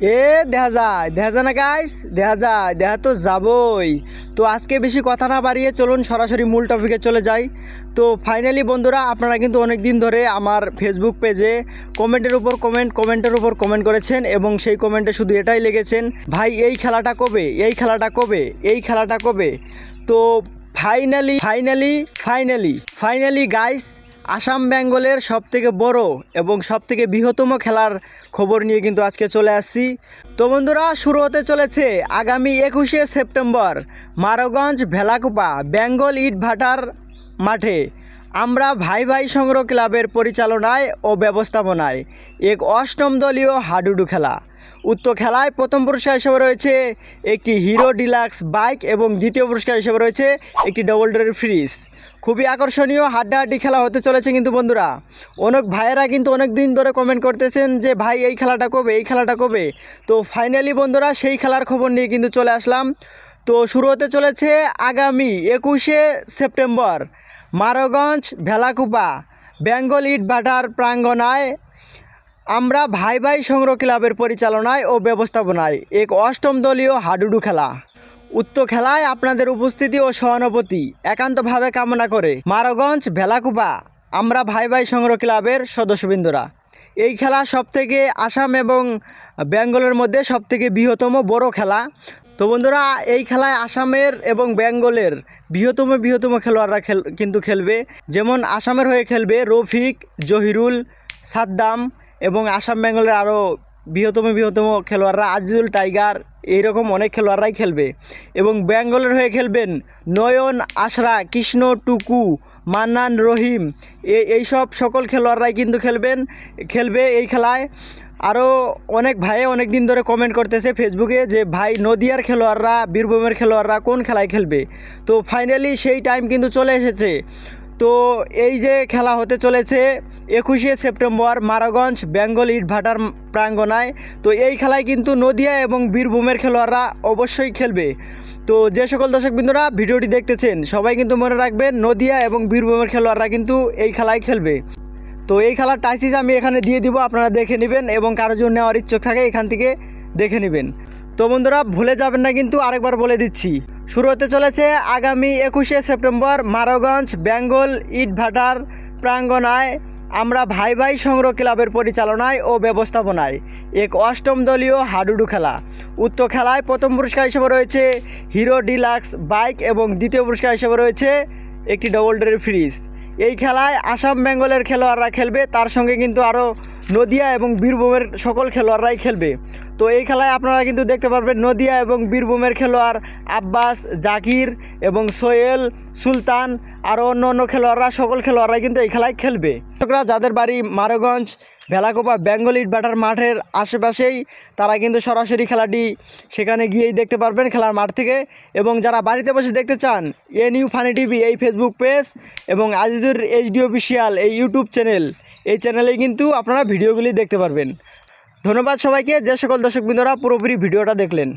এ দেখা যায় দেখা যায় না গাইস দেখা যায় দেখা তো যাবই। তো আজকে বেশি কথা না বাড়িয়ে চলুন, সরাসরি মূল টপিকে চলে যাই। তো ফাইনালি বন্ধুরা, আপনারা কিন্তু অনেক দিন ধরে আমার ফেসবুক পেজে কমেন্টের উপর কমেন্ট কমেন্টের উপর কমেন্ট করেছেন এবং সেই কমেন্টে শুধু এটাই লেগেছেন ভাই, এই খেলাটা কবে? এই খেলাটা কবে? এই খেলাটা কবে? তো finally finally finally finally guys Assam বেঙ্গলের সবথেকে বড় এবং সবথেকে বৃহত্তম খেলার খবর নিয়ে কিন্তু আজকে চলে আসছি। তো বন্ধুরা, শুরু হতে চলেছে আগামী একুশে সেপ্টেম্বর মারগঞ্জ ভেলাকুপা বেঙ্গল ইট ভাটার মাঠে। আমরা ভাই ভাই সংগ্রহ ক্লাবের পরিচালনায় ও ব্যবস্থাপনায় এক অষ্টম দলীয় হাডুডু খেলা। উক্ত খেলায় প্রথম পুরস্কার হিসেবে রয়েছে একটি হিরো ডিলাক্স বাইক এবং দ্বিতীয় পুরস্কার হিসেবে রয়েছে একটি ডবল ডোরের ফ্রিজ। খুবই আকর্ষণীয়, হাড্ডাহাড্ডি খেলা হতে চলেছে কিন্তু বন্ধুরা। অনেক ভাইয়েরা কিন্তু অনেক দিন ধরে কমেন্ট করতেছেন যে, ভাই, এই খেলাটা কবে? এই খেলাটা কবে? তো ফাইনালি বন্ধুরা, সেই খেলার খবর নিয়ে কিন্তু চলে আসলাম। তো শুরু হতে চলেছে আগামী একুশে সেপ্টেম্বর, মারগঞ্জ, ভেলাকুপা, বেঙ্গল ইট ভাটার প্রাঙ্গণায় আমরা ভাই ভাই সংগ্রহ ক্লাবের পরিচালনায় ও ব্যবস্থাপনায় এক অষ্টম দলীয় হাডুডু খেলা। উক্ত খেলায় আপনাদের উপস্থিতি ও সহানুভূতি একান্তভাবে কামনা করে মারগঞ্জ, ভেলাকুপা, আমরা ভাই ভাই সংগ্রহ ক্লাবের সদস্যবৃন্দরা। এই খেলা সবথেকে আসাম এবং বেঙ্গলের মধ্যে সবথেকে বৃহত্তম বড় খেলা। তো বন্ধুরা, এই খেলায় আসামের এবং বেঙ্গলের বৃহত্তম বৃহত্তম খেলোয়াড়রা খেল কিন্তু খেলবে। যেমন আসামের হয়ে খেলবে রফিক, জহিরুল, সাদ্দাম এবং আসাম বেঙ্গলের আরও বৃহত্তম বৃহত্তম খেলোয়াড়রা, আজিজুল টাইগার, এইরকম অনেক খেলোয়াড়রাই খেলবে। এবং বেঙ্গলের হয়ে খেলবেন নয়ন, আশরা, কৃষ্ণ, টুকু, মান্নান, রহিম, এ, এইসব সকল খেলোয়াড়রাই কিন্তু খেলবেন, খেলবে এই খেলায়। আরও অনেক ভাই অনেক দিন ধরে কমেন্ট করতেছে ফেসবুকে যে, ভাই, নদিয়ার খেলোয়াড়রা, বীরভূমের খেলোয়াড়রা কোন খেলায় খেলবে? তো ফাইনালি সেই টাইম কিন্তু চলে এসেছে। তো এই যে খেলা হতে চলেছে একুশে সেপ্টেম্বর মারাগঞ্জ, বেঙ্গল ইট ভাটার প্রাঙ্গণায় তো এই খেলায় কিন্তু নদিয়া এবং বীরভূমের খেলোয়াড়রা অবশ্যই খেলবে। তো যে সকল দর্শক বিন্দুরা ভিডিওটি দেখতেছেন, সবাই কিন্তু মনে রাখবেন নদিয়া এবং বীরভূমের খেলোয়াড়রা কিন্তু এই খেলায় খেলবে। তো এই খেলার টাইসিস আমি এখানে দিয়ে দিব, আপনারা দেখে নেবেন এবং কারও জন্য নেওয়ার ইচ্ছুক থাকে এখান থেকে দেখে নেবেন। তো বন্ধুরা, ভুলে যাবেন না কিন্তু আরেকবার বলে দিচ্ছি। শুরু হতে চলেছে আগামী একুশে সেপ্টেম্বর মারগঞ্জ, বেঙ্গল, ইট ভাটার প্রাঙ্গণায় আমরা ভাই ভাই সংগ্রহ ক্লাবের পরিচালনায় ও ব্যবস্থাপনায় এক অষ্টম দলীয় হাডুডু খেলা। উক্ত খেলায় প্রথম পুরস্কার হিসেবে রয়েছে হিরো ডিলাক্স বাইক এবং দ্বিতীয় পুরস্কার হিসেবে রয়েছে একটি ডবল ডোরের ফ্রিজ। এই খেলায় আসাম বেঙ্গলের খেলোয়াড়রা খেলবে, তার সঙ্গে কিন্তু আরও নদিয়া এবং বীরভূমের সকল খেলোয়াড়রাই খেলবে। তো এই খেলায় আপনারা কিন্তু দেখতে পারবেন নদিয়া এবং বীরভূমের খেলোয়াড় আব্বাস, জাকির এবং সোহেল, সুলতান আরও অন্য অন্য খেলোয়াড়রা, সকল খেলোয়াড়রাই কিন্তু এই খেলায় খেলবে। দর্শকরা, যাদের বাড়ি মারগঞ্জ, ভেলাকোপা, বেঙ্গল ইট ব্যাটার মাঠের আশেপাশেই, তারা কিন্তু সরাসরি খেলাটি সেখানে গিয়েই দেখতে পারবেন খেলার মাঠ থেকে। এবং যারা বাড়িতে বসে দেখতে চান, এ নিউ ফানি টিভি, এই ফেসবুক পেজ এবং আজিজুর এইচডি অফিসিয়াল এই ইউটিউব চ্যানেল এই চ্যানেলে কিন্তু আপনারা ভিডিওগুলি দেখতে পারবেন। ধন্যবাদ সবাইকে, যে সকল দর্শকবৃন্দরা পুরোপুরি ভিডিওটা দেখলেন।